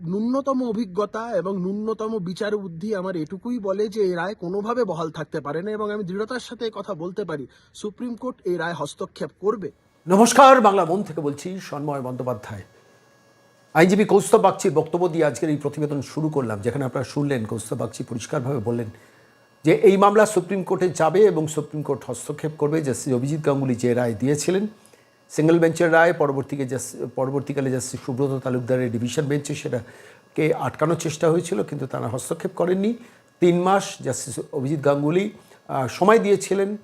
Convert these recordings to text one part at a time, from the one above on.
ন্যূনতম অভিজ্ঞতা এবং ন্যূনতম বিচার বুদ্ধি আমার এটুকুই বলে যে এই রায় কোনোভাবে বহাল থাকতে পারে না এবং আমি দৃঢ়তার সাথে কথা বলতে পারি। সুপ্রিম কোর্ট এই রায় হস্তক্ষেপ করবে। নমস্কার, বাংলা মন থেকে বলছি সন্ময় বন্দ্যোপাধ্যায়। আইনজীবী কৌস্তব বাগচির বক্তব্য দিয়ে আজকের এই প্রতিবেদন শুরু করলাম, যেখানে আপনারা শুনলেন, কৌস্তব বাগচি পরিষ্কারভাবে বললেন যে এই মামলা সুপ্রিম কোর্টে যাবে এবং সুপ্রিম কোর্ট হস্তক্ষেপ করবে জাস্টিস অভিজিৎ গাঙ্গুলি যে রায় দিয়েছিলেন। সিঙ্গেল বেঞ্চের রায়, পরবর্তীকে জাস- পরবর্তীকালে জাস্টিস সুব্রত তালুকদারের ডিভিশন বেঞ্চে সেটাকে আটকানোর চেষ্টা হয়েছিল, কিন্তু তারা হস্তক্ষেপ করেননি। তিন মাস জাস্টিস অভিজিৎ গাঙ্গুলি সময় দিয়েছিলেন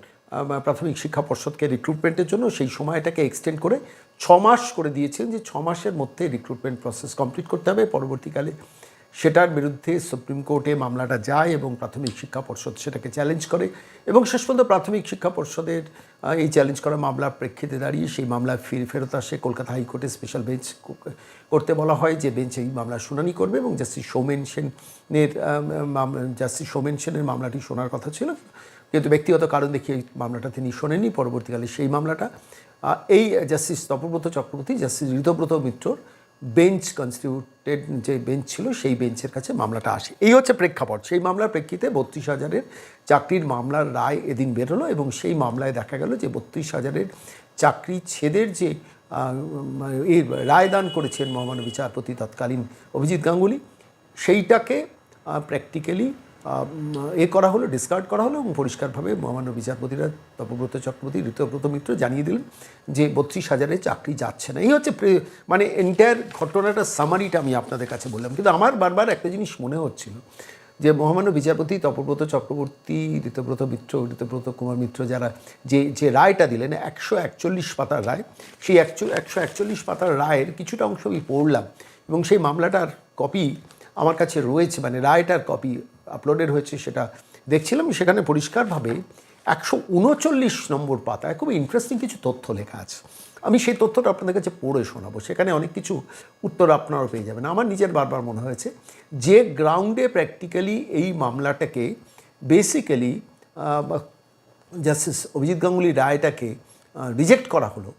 প্রাথমিক শিক্ষা পর্ষদকে রিক্রুটমেন্টের জন্য। সেই সময়টাকে এক্সটেন্ড করে ছ মাস করে দিয়েছেন যে ছ মাসের মধ্যে রিক্রুটমেন্ট প্রসেস কমপ্লিট করতে হবে। পরবর্তীকালে সেটার বিরুদ্ধে সুপ্রিম কোর্টে মামলাটা যায় এবং প্রাথমিক শিক্ষা পর্ষদ সেটাকে চ্যালেঞ্জ করে এবং শেষ পর্যন্ত প্রাথমিক শিক্ষা পর্ষদের এই চ্যালেঞ্জ করা মামলার প্রেক্ষিতে দাঁড়িয়ে সেই মামলা ফিরে ফেরত আসে। কলকাতা হাইকোর্টে স্পেশাল বেঞ্চ করতে বলা হয় যে বেঞ্চ এই মামলার শুনানি করবে এবং জাস্টিস সৌমেন সেনের জাস্টিস সৌমেন সেনের মামলাটি শোনার কথা ছিল। কিন্তু ব্যক্তিগত কারণ দেখিয়ে মামলাটা তিনি শোনেননি, পরবর্তীকালে সেই মামলাটা। এই জাস্টিস তপব্রত চক্রবর্তী জাস্টিস ঋতব্রত মিত্রর বেঞ্চ কনস্টিটিউটেড যে বেঞ্চ ছিল, সেই বেঞ্চের কাছে মামলাটা আসে। এই হচ্ছে প্রেক্ষাপট। সেই মামলার প্রেক্ষিতে বত্রিশ হাজারের চাকরির মামলার রায় এদিন বেরোলো এবং সেই মামলায় দেখা গেল যে বত্রিশ হাজারের চাকরি ছেদের যে এই রায়দান করেছেন মহামান্য বিচারপতি তৎকালীন অভিজিৎ গাঙ্গুলি, সেইটাকে প্র্যাকটিক্যালি এ করা হলো ডিসকার্ড করা হলো এবং পরিষ্কারভাবে মহামান্য বিচারপতিরা তপব্রত চক্রবর্তী, ঋতব্রত মিত্র জানিয়ে দিলেন যে বত্রিশ হাজারের চাকরি যাচ্ছে না। এই হচ্ছে মানে এন্টায়ার ঘটনাটা সামারিটা আমি আপনাদের কাছে বললাম। কিন্তু আমার বারবার একটা জিনিস মনে হচ্ছিল যে মহামান্য বিচারপতি তপব্রত চক্রবর্তী, ঋতব্রত মিত্র, ঋতব্রত কুমার মিত্র যারা যে যে রায়টা দিলেন, একশো একচল্লিশ পাতার রায়, সেই একশো একশো একচল্লিশ পাতার রায়ের কিছুটা অংশ আমি পড়লাম এবং সেই মামলাটার কপি আমার কাছে রয়েছে মানে রায়টার কপি আপলোডেড হয়েছে সেটা দেখছিলাম, সেখানে পরিষ্কারভাবে একশো উনচল্লিশ নম্বর পাতায় খুব ইন্টারেস্টিং কিছু তথ্য লেখা আছে। আমি সেই তথ্যটা আপনাদের কাছে পড়ে শোনাবো। সেখানে অনেক কিছু উত্তর আপনারাও পেয়ে যাবেন। আমার নিজের বারবার মনে হয়েছে যে গ্রাউন্ডে প্র্যাকটিক্যালি এই মামলাটাকে বেসিক্যালি জাস্টিস অভিজিৎ গাঙ্গুলি রায়টাকে রিজেক্ট করা হলো।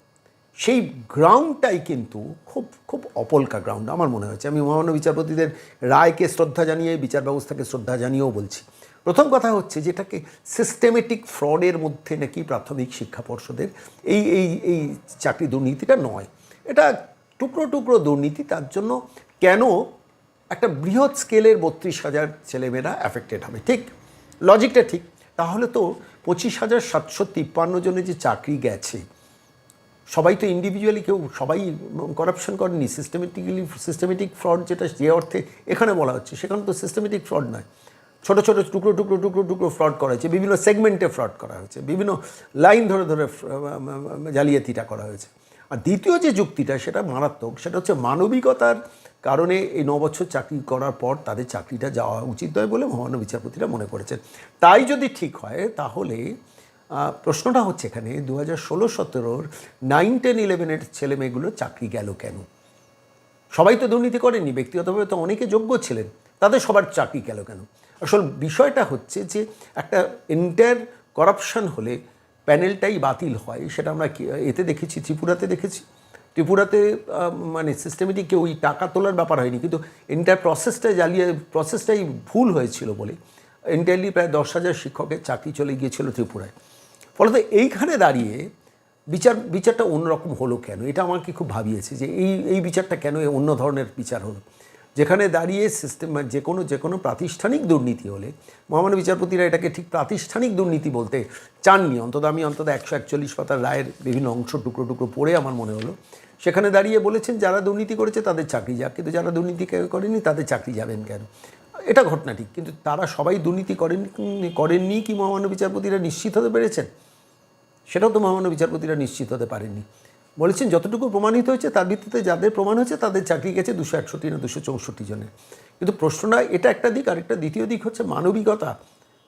সেই গ্রাউন্ডটাই কিন্তু খুব খুব অপলকা গ্রাউন্ড আমার মনে হয়েছে। আমি মহামান্য বিচারপতিদের রায়কে শ্রদ্ধা জানিয়ে, বিচার ব্যবস্থাকে শ্রদ্ধা জানিয়েও বলছি। প্রথম কথা হচ্ছে যেটাকে সিস্টেমেটিক ফ্রডের মধ্যে নাকি প্রাথমিক শিক্ষা পর্ষদের এই এই এই চাকরি দুর্নীতিটা নয়। এটা টুকরো টুকরো দুর্নীতি, তার জন্য কেন একটা বৃহৎ স্কেলের বত্রিশ হাজার ছেলেমেয়েরা অ্যাফেক্টেড হবে? ঠিক লজিকটা ঠিক। তাহলে তো পঁচিশ হাজার সাতশো তিপ্পান্ন জনের যে চাকরি গেছে সবাই তো ইন্ডিভিজুয়ালি কেউ, সবাই করাপশন করেনি সিস্টেমেটিক্যালি সিস্টেমেটিক ফ্রড যেটা যে অর্থে এখানে বলা হচ্ছে, সেখানে তো সিস্টেমেটিক ফ্রড নয়। ছোটো ছোটো টুকরো টুকরো টুকরো টুকরো ফ্রড করা হয়েছে, বিভিন্ন সেগমেন্টে ফ্রড করা হয়েছে, বিভিন্ন লাইন ধরে ধরে জালিয়াতিটা করা হয়েছে। আর দ্বিতীয় যে যুক্তিটা, সেটা মারাত্মক, সেটা হচ্ছে মানবিকতার কারণে এই নবছর চাকরি করার পর তাদের চাকরিটা যাওয়া উচিত নয় বলে মহামান্য বিচারপতিরা মনে করেছেন। তাই যদি ঠিক হয়, তাহলে প্রশ্নটা হচ্ছে এখানে দু হাজার ষোলো, সতেরোর নাইন টেন ইলেভেনের ছেলে মেয়েগুলোর চাকরি গেল কেন? সবাই তো দুর্নীতি করেনি ব্যক্তিগতভাবে তো অনেকে যোগ্য ছিলেন, তাদের সবার চাকরি গেল কেন? আসল বিষয়টা হচ্ছে যে একটা এন্টায়ার করাপশন হলে প্যানেলটাই বাতিল হয়, সেটা আমরা এতে দেখেছি, ত্রিপুরাতে দেখেছি? ত্রিপুরাতে মানে সিস্টেমেটিক ওই টাকা তোলার ব্যাপার হয়নি, কিন্তু এন্টার প্রসেসটা জ্বালিয়ে প্রসেসটাই ভুল হয়েছিল বলে এন্টায়ারলি প্রায় দশ হাজার শিক্ষকের চাকরি চলে গিয়েছিল ত্রিপুরায়। ফলত এইখানে দাঁড়িয়ে বিচার, বিচারটা অন্যরকম হলো কেন? এটা আমাকে খুব ভাবিয়েছে যে এই এই বিচারটা কেন অন্য ধরনের বিচার হলো? যেখানে দাঁড়িয়ে সিস্টেম যে কোনো যে কোনো প্রাতিষ্ঠানিক দুর্নীতি হলে, মহামান্য বিচারপতিরা এটাকে ঠিক প্রাতিষ্ঠানিক দুর্নীতি বলতে চাননি। অন্তত আমি অন্তত একশো একচল্লিশ পাতার রায়ের বিভিন্ন অংশ টুকরো টুকরো পড়ে আমার মনে হলো। সেখানে দাঁড়িয়ে বলেছেন যারা দুর্নীতি করেছে তাদের চাকরি যাক, কিন্তু যারা দুর্নীতি করেনি তাদের চাকরি যাবেন কেন? এটা ঘটনা ঠিক, কিন্তু তারা সবাই দুর্নীতি করেন, করেননি কি মহামান্য বিচারপতিরা নিশ্চিত হতে পেরেছেন? সেটাও তো মহামান্য বিচারপতিরা নিশ্চিত হতে পারেননি। বলেছেন, যতটুকু প্রমাণিত হয়েছে, তার ভিত্তিতে যাদের প্রমাণ হয়েছে, তাদের চাকরি গেছে দুশো একষট্টি না দুশো চৌষট্টি জনের। কিন্তু প্রশ্নটা এটা একটা দিক আর একটা দ্বিতীয় দিক হচ্ছে মানবিকতা।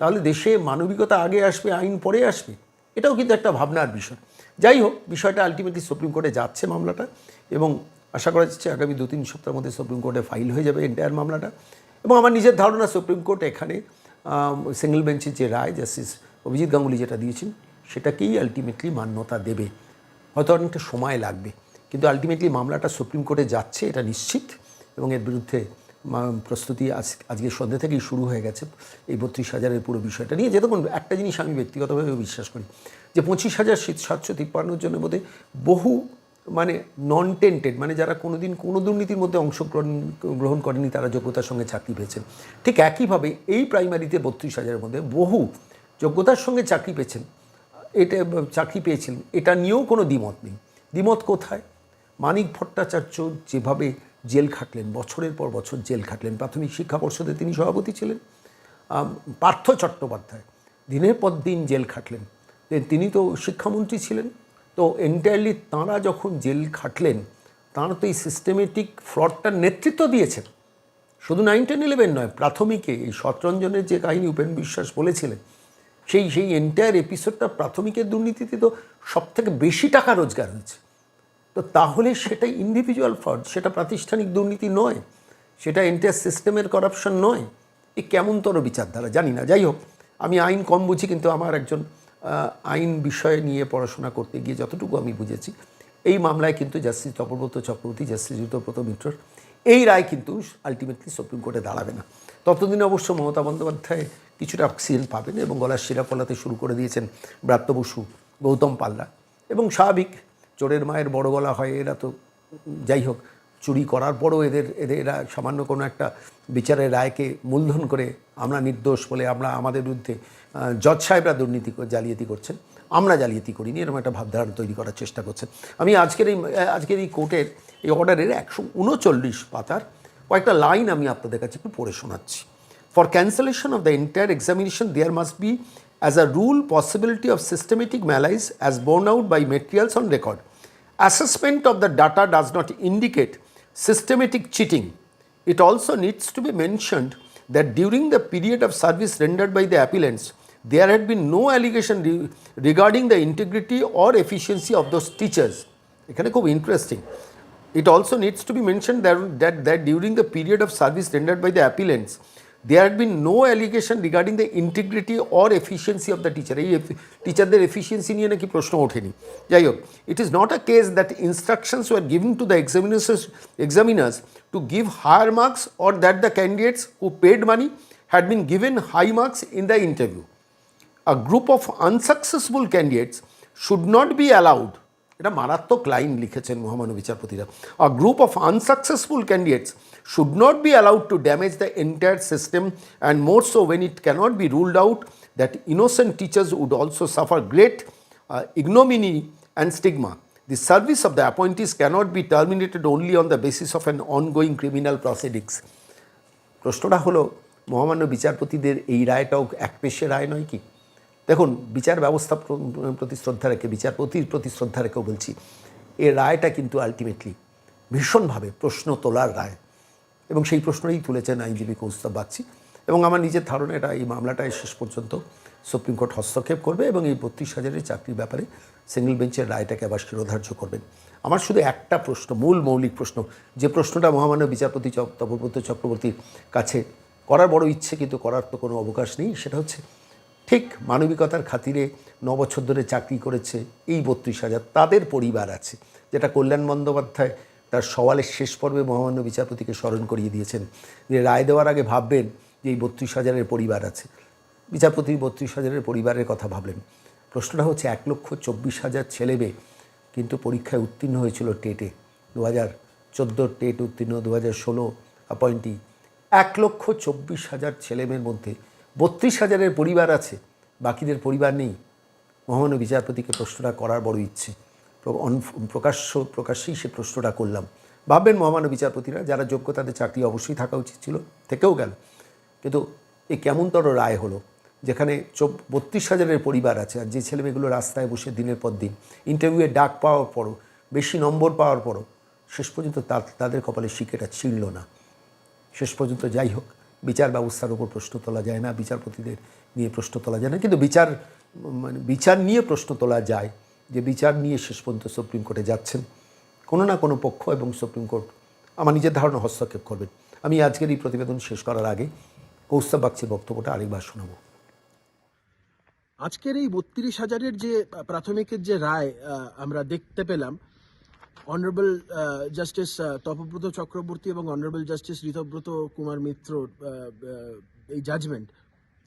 তাহলে দেশে মানবিকতা আগে আসবে, আইন পরে আসবে? এটাও কিন্তু একটা ভাবনার বিষয়। যাই হোক, বিষয়টা আলটিমেটলি সুপ্রিম কোর্টে যাচ্ছে মামলাটা এবং আশা করা যাচ্ছে আগামী দু তিন সপ্তাহের মধ্যে সুপ্রিম কোর্টে ফাইল হয়ে যাবে এন্টায়ার মামলাটা। এবং আমার নিজের ধারণা সুপ্রিম কোর্ট এখানে সিঙ্গেল বেঞ্চের যে রায় জাস্টিস অভিজিৎ গাঙ্গুলি যেটা দিয়েছেন সেটাকেই আলটিমেটলি মান্যতা দেবে। হয়তো অনেকটা সময় লাগবে, কিন্তু আলটিমেটলি মামলাটা সুপ্রিম কোর্টে যাচ্ছে, এটা নিশ্চিত, এবং এর বিরুদ্ধে প্রস্তুতি আজ আজকে সন্ধ্যে থেকেই শুরু হয়ে গেছে। এই বত্রিশ হাজারের পুরো বিষয়টা নিয়ে যে তখন একটা জিনিস আমি ব্যক্তিগতভাবে বিশ্বাস করি, যে পঁচিশ হাজার সাতশো তিপ্পান্নর জন্য বোধহয় বহু মানে নন টেন্টেড মানে যারা কোনোদিন কোনো দুর্নীতির মধ্যে অংশগ্রহণ, গ্রহণ করেনি, তারা যোগ্যতার সঙ্গে চাকরি পেয়েছেন। ঠিক একইভাবে এই প্রাইমারিতে বত্রিশ হাজারের মধ্যে বহু যোগ্যতার সঙ্গে চাকরি পেয়েছেন। এটা চাকরি পেয়েছিলেন। এটা নিয়েও কোনো দ্বিমত নেই। দ্বিমত কোথায়? মানিক ভট্টাচার্য যেভাবে জেল খাটলেন, বছরের পর বছর জেল খাটলেন, প্রাথমিক শিক্ষা পর্ষদে তিনি সভাপতি ছিলেন পার্থ চট্টোপাধ্যায় দিনের পর দিন জেল খাটলেন। তিনি তো শিক্ষামন্ত্রী ছিলেন। তো এন্টায়ারলি তাঁরা যখন জেল খাটলেন, তাঁরা তো এই সিস্টেমেটিক ফ্রডটার নেতৃত্ব দিয়েছেন। শুধু নাইন টেন ইলেভেন নয়, প্রাথমিকে এই শতরঞ্জনের যে কাহিনী উপেন বিশ্বাস বলেছিলেন সেই সেই এন্টায়ার এপিসোডটা প্রাথমিকের দুর্নীতিতে তো সব থেকে বেশি টাকা রোজগার হয়েছে। তো তাহলে সেটা ইন্ডিভিজুয়াল ফ্রড সেটা প্রাতিষ্ঠানিক দুর্নীতি নয়, সেটা এন্টায়ার সিস্টেমের করাপশন নয়। এ কেমনতর বিচারধারা? জানি না। যাই হোক, আমি আইন কম বুঝি, কিন্তু আমার একজন আইন বিষয় নিয়ে পড়াশোনা করতে গিয়ে যতটুকু আমি বুঝেছি, এই মামলায় কিন্তু জাস্টিস তপব্রত চক্রবর্তী জাস্টিস ঋতব্রত মিত্রর এই রায় কিন্তু আলটিমেটলি সুপ্রিম কোর্টে দাঁড়াবে না। ততদিনে অবশ্য মমতা বন্দ্যোপাধ্যায় কিছুটা অক্সিজেন পাবেন এবং গলার শিরা ফলাতে শুরু করে দিয়েছেন ব্রাত্য বসু, গৌতম পাল্লা এবং স্বাভাবিক চোরের মায়ের বড় গলা হয়, এরা তো যাই হোক, চুরি করার পরও এদের এদের, এরা সামান্য কোনো একটা বিচারের রায়কে মূলধন করে আমরা নির্দোষ বলে আমরা আমাদের বিরুদ্ধে জজ সাহেবরা দুর্নীতি জালিয়াতি করছেন। আমরা জালিয়াতি করিনি, এরকম একটা ভাবধারণা তৈরি করার চেষ্টা করছেন। আমি আজকের এই আজকের এই কোর্টের এই অর্ডারের একশো উনচল্লিশ পাতার কয়েকটা লাইন আমি আপনাদের কাছে একটু পড়ে শোনাচ্ছি। For cancellation of the entire examination, there must be, as a rule, possibility of systematic malice as borne out by materials on record. Assessment of the data does not indicate systematic cheating. It also needs to be mentioned that during the period of service rendered by the appellants, there had been no allegation re- regarding the integrity or efficiency of those teachers. এখানে খুব interesting It also needs to be mentioned that, that, that during the period of service rendered by the appellants, there had been no allegation regarding the integrity or efficiency of the teacher. এই টিচারদের efficiency নিয়ে নাকি প্রশ্ন ওঠেনি যাই হোক it is not a case that instructions were giving to the examiners examiners to give higher marks or that the candidates who paid money had been given high marks in the interview a group of unsuccessful candidates should not be allowed এটা মারাত্মক line লিখেছেন মহামান্য বিচারপতিরা a group of unsuccessful candidates should not be allowed to damage the entire system and more so when it cannot be ruled out that innocent teachers would also suffer great uh, ignominy and stigma the service of the appointees cannot be terminated only on the basis of an ongoing criminal proceedings প্রশ্নটা হলো মহামান্য বিচারপতিদের এই রায়টাও এক পেশে রায় নয় কি দেখুন বিচার ব্যবস্থা প্র- প্রতি শ্রদ্ধা রেখে বিচারপতির প্রতি শ্রদ্ধা রেখেও বলছি এই রায়টা কিন্তু আলটিমেটলি ভীষণভাবে প্রশ্ন তোলার রায় এবং সেই প্রশ্নই তুলেছেন আইনজীবী কৌস্তব বাগচি। এবং আমার নিজের ধারণা এটা এই মামলাটায় শেষ পর্যন্ত সুপ্রিম কোর্ট হস্তক্ষেপ করবে এবং এই বত্রিশ হাজারের চাকরির ব্যাপারে সিঙ্গেল বেঞ্চের রায়টাকে আবার শিরোধার্য করবেন। আমার শুধু একটা প্রশ্ন, মূল মৌলিক প্রশ্ন, যে প্রশ্নটা মহামান্য বিচারপতি তপব্রত চক্রবর্তীর কাছে করার বড় ইচ্ছে কিন্তু করার তো কোনো অবকাশ নেই, সেটা হচ্ছে ঠিক মানবিকতার খাতিরে ন বছর ধরে চাকরি করেছে এই বত্রিশ হাজার, তাদের পরিবার আছে, যেটা কল্যাণ বন্দ্যোপাধ্যায় তার সওয়ালের শেষ পর্বে মহামান্য বিচারপতিকে স্মরণ করিয়ে দিয়েছেন। যে রায় দেওয়ার আগে ভাববেন যে এই বত্রিশ হাজারের পরিবার আছে। বিচারপতি বত্রিশ হাজারের পরিবারের কথা ভাবলেন। প্রশ্নটা হচ্ছে, এক লক্ষ চব্বিশ হাজার ছেলে কিন্তু পরীক্ষায় উত্তীর্ণ হয়েছিল টেটে। দু হাজার চোদ্দোর টেট উত্তীর্ণ, দু হাজার ষোলো অ্যাপয়েন্টি এক লক্ষ চব্বিশ হাজার ছেলেমেয়ের মধ্যে বত্রিশ হাজারের পরিবার আছে। বাকিদের পরিবার নেই। মহামান্য বিচারপতিকে প্রশ্নটা করার বড় ইচ্ছে। প্রকাশ্য, প্রকাশ্যেই সে প্রশ্নটা করলাম। ভাববেন মহামান্য বিচারপতিরা, যারা যোগ্য তাদের চাকরি অবশ্যই থাকা উচিত ছিল, থেকেও গেল। কিন্তু এ কেমনতর রায় হলো? যেখানে বত্রিশ হাজারের পরিবার আছে, আর যে ছেলেমেয়েগুলো রাস্তায় বসে দিনের পর দিন ইন্টারভিউয়ে ডাক পাওয়ার পরও, বেশি নম্বর পাওয়ার পরও, শেষ পর্যন্ত তাদের কপালে শিকেটা ছিঁড়ল না। শেষ পর্যন্ত যাই হোক, বিচার ব্যবস্থার উপর প্রশ্ন তোলা যায় না, বিচারপতিদের নিয়ে প্রশ্ন তোলা যায় না। কিন্তু বিচার মানে বিচার নিয়ে প্রশ্ন তোলা যায়। যে বিচার নিয়ে শেষ পর্যন্ত সুপ্রিম কোর্টে যাচ্ছেন, কোনো না কোনো পক্ষ এবং সুপ্রিম কোর্ট আমার নিজের ধারণা হস্তক্ষেপ করবেন আমি আজকের এই প্রতিবেদন শেষ করার আগে কৌস্তব বাগচির বক্তব্যটা আরেকবার শোনাবো। আজকের এই বত্রিশ হাজারের যে প্রাথমিকের যে রায় আমরা দেখতে পেলাম, অনারেবল জাস্টিস তপব্রত চক্রবর্তী এবং অনারেবল জাস্টিস ঋতব্রত কুমার মিত্র এই জাজমেন্ট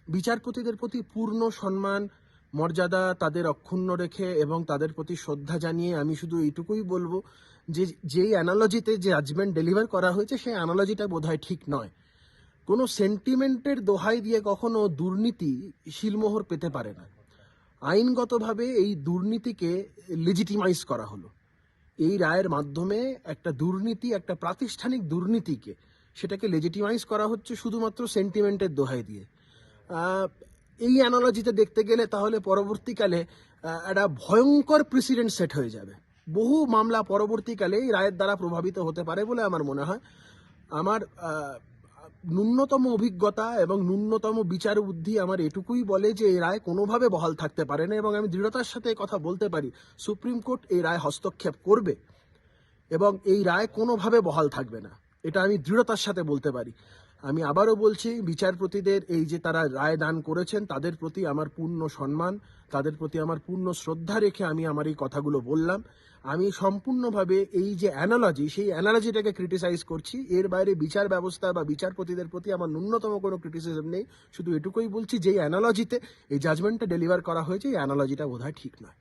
বিচারপতিদের প্রতি পূর্ণ সম্মান মর্যাদা তাদের অক্ষুণ্ণ রেখে এবং তাদের প্রতি শ্রদ্ধা জানিয়ে আমি শুধু এইটুকুই বলব যে যেই অ্যানালজিতে যে জাজমেন্ট ডেলিভার করা হয়েছে, সেই অ্যানালজিটা বোধহয় ঠিক নয়। কোনো সেন্টিমেন্টের দোহাই দিয়ে কখনো দুর্নীতি শিলমোহর পেতে পারে না। আইনগতভাবে এই দুর্নীতিকে লেজিটিমাইজ করা হলো। এই রায়ের মাধ্যমে একটা দুর্নীতি, একটা প্রাতিষ্ঠানিক দুর্নীতিকে সেটাকে লেজিটিমাইজ করা হচ্ছে শুধুমাত্র সেন্টিমেন্টের দোহাই দিয়ে। এই অ্যানালজিতে দেখতে গেলে তাহলে পরবর্তীকালে একটা ভয়ঙ্কর প্রেসিডেন্ট সেট হয়ে যাবে। বহু মামলা পরবর্তীকালে এই রায়ের দ্বারা প্রভাবিত হতে পারে বলে আমার মনে হয়। আমার ন্যূনতম অভিজ্ঞতা এবং ন্যূনতম বিচার বুদ্ধি আমার এটুকুই বলে যে এই রায় কোনোভাবে বহাল থাকতে পারে না এবং আমি দৃঢ়তার সাথে কথা বলতে পারি, সুপ্রিম কোর্ট এই রায় হস্তক্ষেপ করবে এবং এই রায় কোনোভাবে বহাল থাকবে না। এটা আমি দৃঢ়তার সাথে বলতে পারি। আমি আবারও বলছি, বিচারপতিদের এই যে তারা রায় দান করেছেন, তাদের প্রতি আমার পূর্ণ সম্মান, তাদের প্রতি আমার পূর্ণ শ্রদ্ধা রেখে আমি আমার এই কথাগুলো বললাম। আমি সম্পূর্ণভাবে এই যে অ্যানালজি সেই অ্যানালজিটাকে ক্রিটিসাইজ করছি। এর বাইরে বিচার ব্যবস্থা বা বিচারপতিদের প্রতি আমার ন্যূনতম কোনো ক্রিটিসিজম নেই। শুধু এটুকুই বলছি যে অ্যানালজিতে এই জাজমেন্টটা ডেলিভার করা হয়েছে, এই অ্যানালজিটা বোধহয় ঠিক নয়।